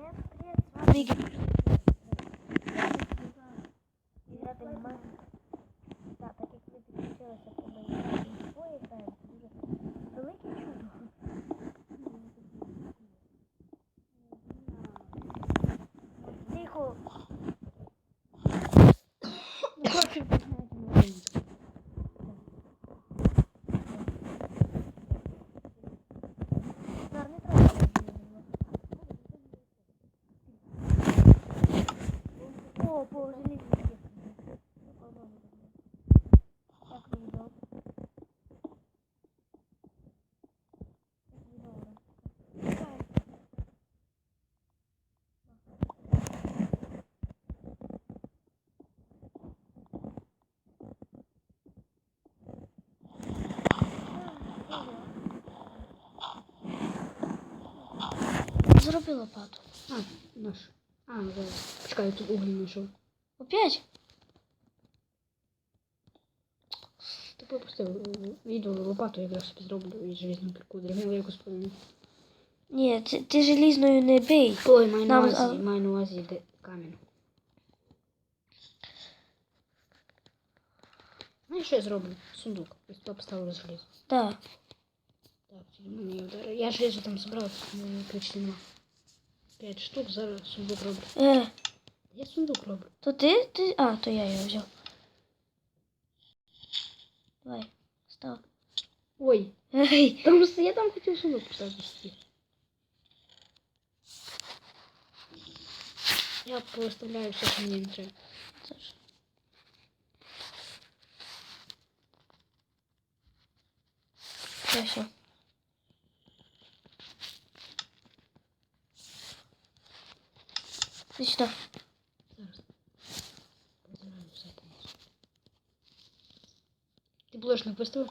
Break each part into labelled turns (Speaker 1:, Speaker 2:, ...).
Speaker 1: Buraya, buraya. Buraya gidiyoruz. О, по железниці. Так, відео.
Speaker 2: А, наш. А, да. Почекай, я тут уголь знайшов.
Speaker 1: Опять?
Speaker 2: Ти пропустив е, відео лопату, якраз собі зроблю і железну кірку. Дрігнув якось повинен.
Speaker 1: Ні, ти, ти желізною не бий.
Speaker 2: Ой, маю на
Speaker 1: Нам,
Speaker 2: увазі,
Speaker 1: а-
Speaker 2: маю на увазі де камінь. Знаєш, що я зроблю? Сундук. Ось туди поставлю железо.
Speaker 1: Да.
Speaker 2: Так, тоді мене є удар. Я железо там забрав, ну, ключ нема. П'ять штук, зараз сундук роблю.
Speaker 1: Е,
Speaker 2: Я сундук роблю.
Speaker 1: то ти, ти. А, то я його взяв. Давай, став.
Speaker 2: Ой,
Speaker 1: Ей,
Speaker 2: там ж- я там хотів сундук собі. Я повиставляю все, що мені не треба.
Speaker 1: це ж. Все, все. Іди сюди.
Speaker 2: Зараз. Позираю все повністю. Блошник виставив?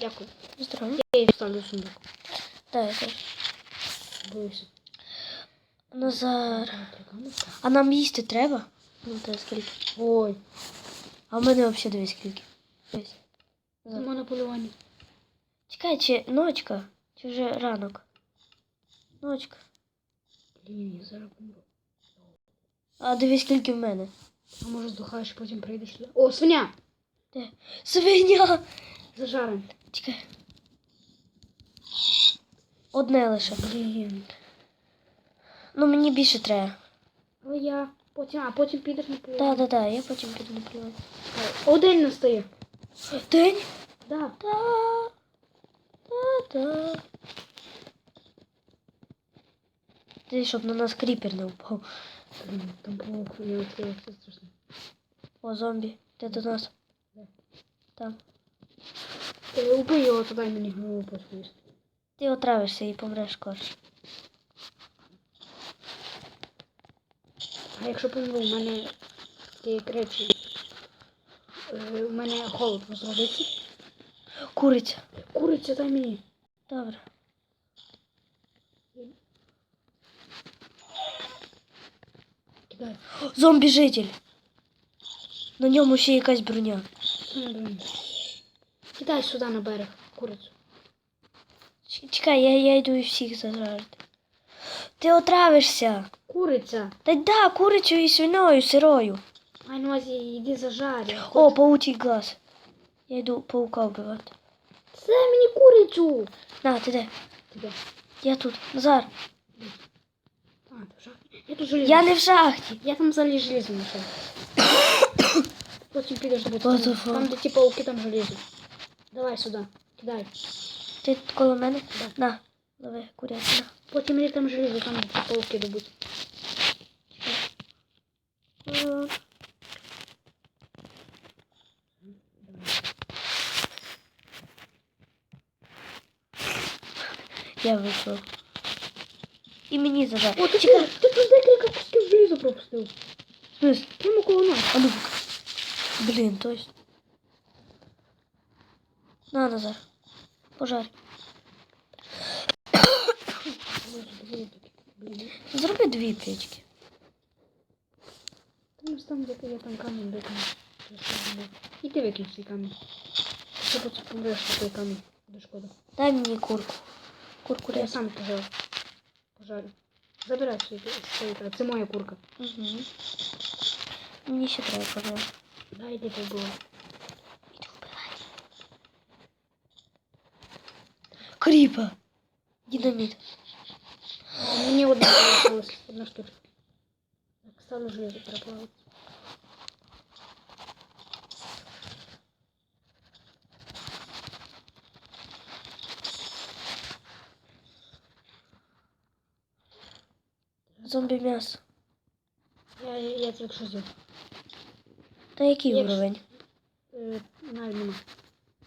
Speaker 2: Дякую.
Speaker 1: Здорово.
Speaker 2: Я її вставлю в сундук.
Speaker 1: Да, я теж.
Speaker 2: Боюся.
Speaker 1: Назар. А нам їсти треба? Ну, те скільки.
Speaker 2: Ой,
Speaker 1: А в мене взагалі дивись скільки. Дивись.
Speaker 2: Нема на полюванні.
Speaker 1: Чекай, чи ночка, чи вже ранок? Ночка.
Speaker 2: Блін, я зараз помру.
Speaker 1: А дивись, скільки в мене.
Speaker 2: А може здухаєш, потім прийдеш сюди. О, свиня!
Speaker 1: Де? Свиня!
Speaker 2: Зажарим.
Speaker 1: Чекай. Одне лише.
Speaker 2: Блін.
Speaker 1: Ну мені більше треба.
Speaker 2: Але я потім, а потім підеш на
Speaker 1: Так, так, так, я потім піду наплювати.
Speaker 2: О, день настає.
Speaker 1: День?
Speaker 2: Да.
Speaker 1: Та. Та-та. Ти, щоб на нас кріпер не впав.
Speaker 2: Там паук, я відкрила, все страшно.
Speaker 1: О, зомбі. Ти до нас.
Speaker 2: Де?
Speaker 1: Там.
Speaker 2: Ти убий його, то дай мені голову посвість.
Speaker 1: Ти отравишся і помреш скорше.
Speaker 2: А якщо помру, у мене ті речі. е, У мене холод розробиться.
Speaker 1: Куриця.
Speaker 2: Куриця дай мені.
Speaker 1: Добре.
Speaker 2: Кидай.
Speaker 1: Зомбі-житель. На ньому ще якась броня.
Speaker 2: Ну, блін. Кидай сюди на берег курицю.
Speaker 1: Ч- Чекай, я, я йду і всіх зажарити. Ти отравишся.
Speaker 2: Куриця.
Speaker 1: Та да, курицю і свиною сирою.
Speaker 2: Май на увазі, йди зажарі.
Speaker 1: О, паучий глаз. Я йду паука вбивати.
Speaker 2: Це мені курицю.
Speaker 1: На, ти де?
Speaker 2: Тебе.
Speaker 1: Я тут. Назар.
Speaker 2: А, ти в шахті. Я тут желізо.
Speaker 1: Я не в шахті.
Speaker 2: Я там взагалі желізо знайшов. Потім підеш до
Speaker 1: What
Speaker 2: там,
Speaker 1: the fuck?
Speaker 2: там, де ті пауки, там желізо. Давай сюди. Кидай.
Speaker 1: Ти коло мене?
Speaker 2: Да.
Speaker 1: На, лови курятина.
Speaker 2: Потім мені там желізо, там де ті пауки добуть.
Speaker 1: Е, Я вийшов. І мені зажар.
Speaker 2: О, ти чекай, ти тут декілька кусків желіза пропустив.
Speaker 1: Смис.
Speaker 2: Прямо коло нас.
Speaker 1: А ну Блін, точно. На, Назар. Пожарь.
Speaker 2: Боже, диви, такі, блін.
Speaker 1: Зроби дві печки.
Speaker 2: Там ось там, де я там камінь викину. І ти викинь свій камінь. Якщо потім помреш, то той камінь. Буде шкода.
Speaker 1: Дай мені курку.
Speaker 2: Я
Speaker 1: Куркурес.
Speaker 2: сам пожар. Пожарю. Забирай свої свої кра- Це моя курка.
Speaker 1: Угу. Мені ще треба пожалуйста.
Speaker 2: Дай де ти було.
Speaker 1: Іди вбивай. Кріпа. Динаміт.
Speaker 2: Мені одна залишилась, одна штучка. Так, ставлю железо переплавити.
Speaker 1: Зомбі м'ясо.
Speaker 2: Я, я, я тільки що з'їв.
Speaker 1: Та який
Speaker 2: Є.
Speaker 1: уровень?
Speaker 2: Е, навіть нема.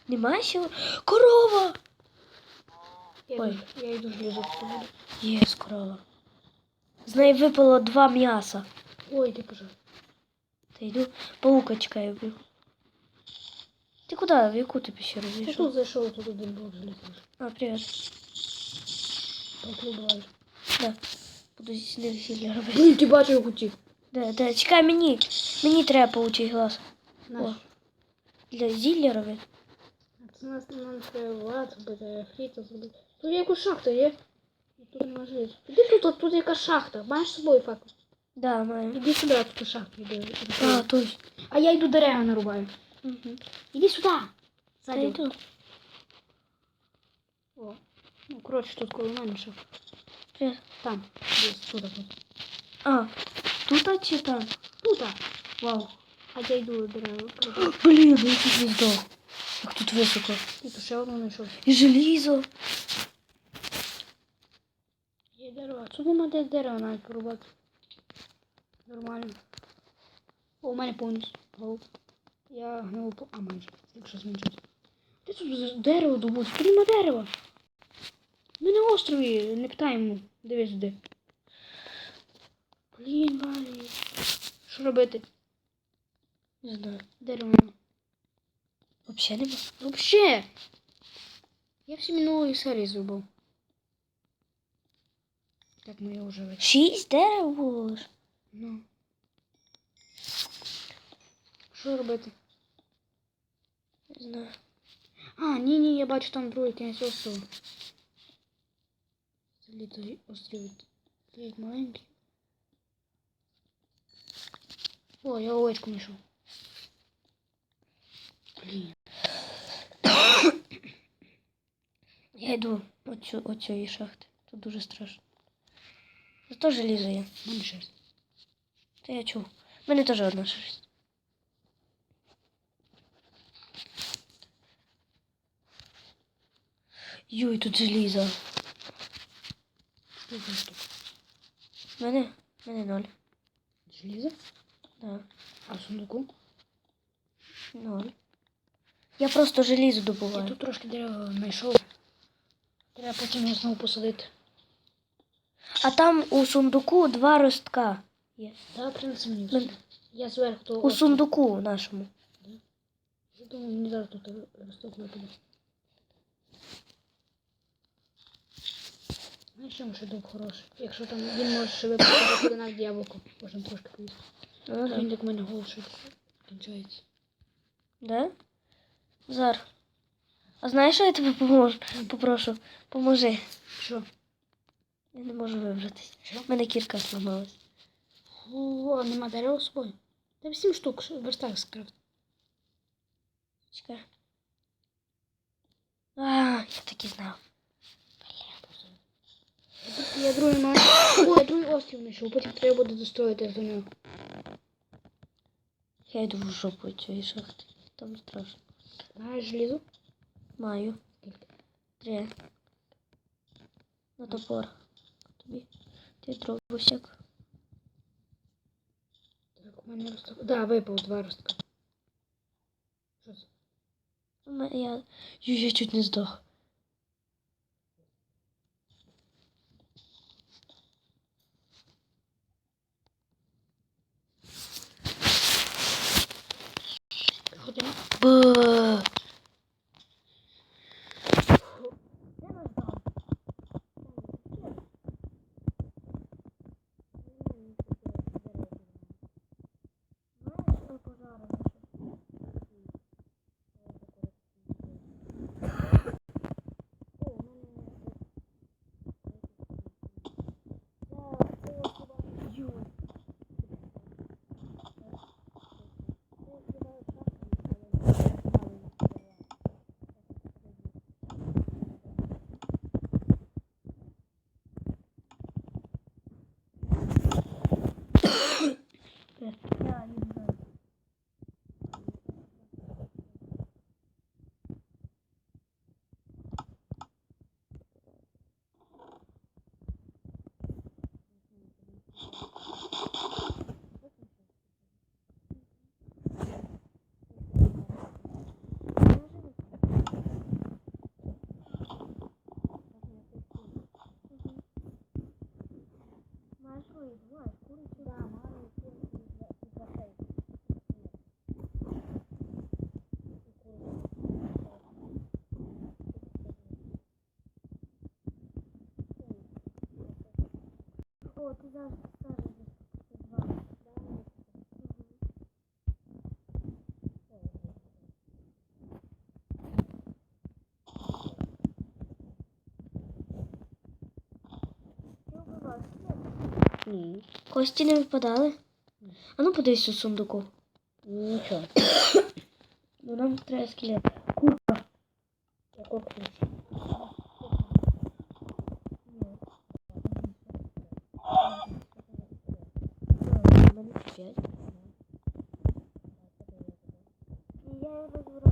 Speaker 1: Немає ще? Корова!
Speaker 2: Я,
Speaker 1: Ой.
Speaker 2: йду, я йду железо буду.
Speaker 1: Є корова. З неї випало два м'яса.
Speaker 2: Ой, ти пожар.
Speaker 1: Та йду. Паука чекаю вбив. Ти куди? В яку ти пещеру
Speaker 2: Я
Speaker 1: зайшов?
Speaker 2: тут зайшов, тут один блок железа.
Speaker 1: А, привіт.
Speaker 2: Пауки буваєш.
Speaker 1: Да. Буду з них зілля робити.
Speaker 2: Блін, ти бачив, як утік.
Speaker 1: Да, да, чекай мені. Мені треба паучий глаз.
Speaker 2: Наш.
Speaker 1: Для зілля робити.
Speaker 2: Це нас нам треба влад зробити, хліта зробити. Тут є якась шахта, є? І тут нема железа. Іди тут, от тут якась шахта. Маєш з собою факел?
Speaker 1: Да, маю.
Speaker 2: Іди сюди, а тут шахта йде. іди
Speaker 1: А,
Speaker 2: сюди.
Speaker 1: той.
Speaker 2: А я йду дерева нарубаю.
Speaker 1: Угу.
Speaker 2: Іди сюди.
Speaker 1: Та
Speaker 2: Ззаді.
Speaker 1: йду.
Speaker 2: О. Ну, коротше, тут коло мене шахта.
Speaker 1: Привіт.
Speaker 2: Там. Десь, тут, тут.
Speaker 1: А, тут чи там?
Speaker 2: Тут. Вау. А я дерева. нарубаю.
Speaker 1: Блін, я тут здох. Як тут високо.
Speaker 2: І тут ще одну знайшов.
Speaker 1: І желізо.
Speaker 2: Є дерева. Тут нема де дерева навіть порубати. Нормально. О, у мене повністю. Голуб. Я гнилу по... А, майже. Якщо зменшить. Де тут дерево добути? Тут нема дерева. Ми на острові, не питаємо. Дивись де. Блін, Валі. Що робити?
Speaker 1: Не знаю.
Speaker 2: Дерево.
Speaker 1: Взагалі нема.
Speaker 2: Вообще. Я всі минулої серії зробив. Так ми його вже.
Speaker 1: Шість дерев було.
Speaker 2: Ну. Що робити?
Speaker 1: Не знаю.
Speaker 2: А, ні, ні, я бачу там другий кінець острова. Це літий острів. Ти маленький. О, я овечку знайшов. Блін.
Speaker 1: Я йду оцю, оцієї шахти. Тут дуже страшно. Зато желізо є.
Speaker 2: в мене шерсть.
Speaker 1: Та я чув. У мене теж одна шерсть. Юй, тут желізо. У мене, мене ноль.
Speaker 2: Желізо?
Speaker 1: Да.
Speaker 2: А в сундуку?
Speaker 1: Ноль. Я просто желізо
Speaker 2: Я тут трошки дерева знайшов. Треба потім його знову посадити.
Speaker 1: А там у сундуку два ростка є.
Speaker 2: Да, принеси мені.
Speaker 1: Мен-
Speaker 2: Я зверху то.
Speaker 1: У сундуку нашому.
Speaker 2: Я думаю, мені зараз тут росток випаде. Знаєш, що ще дуб хороший. Якщо там він може ще випадати навіть яблуко. Можна трошки поїсти.
Speaker 1: Ну,
Speaker 2: А
Speaker 1: да.
Speaker 2: він так в мене голод швидко кінчається.
Speaker 1: Да? Зар. А знаєш, що я тебе поможу? Попрошу? Поможи.
Speaker 2: Що?
Speaker 1: Я не можу вибратись.
Speaker 2: Що?
Speaker 1: У мене кірка зламалась.
Speaker 2: О, нема дерева з собою. Та сім штук верстак скрафт.
Speaker 1: Чекай. А, я так і знав.
Speaker 2: Я другий маю. О, я другий острів знайшов, потім треба буде достроїти до нього.
Speaker 1: Я йду в жопу цієї шахти. Там страшно.
Speaker 2: Маєш желізо?
Speaker 1: Маю. Три. На топор. Тобі. Ти дробосяк.
Speaker 2: Так, у мене росток. Да, випав два ростка. Що це?
Speaker 1: Я... Я чуть не здох. Bu. Мало и два, скоро сюда, мало и
Speaker 2: Ні.
Speaker 3: Кості не випадали? А ну подивись у сундуку.
Speaker 2: Нічого.
Speaker 3: ну нам треба скелет. Купа.
Speaker 2: Я его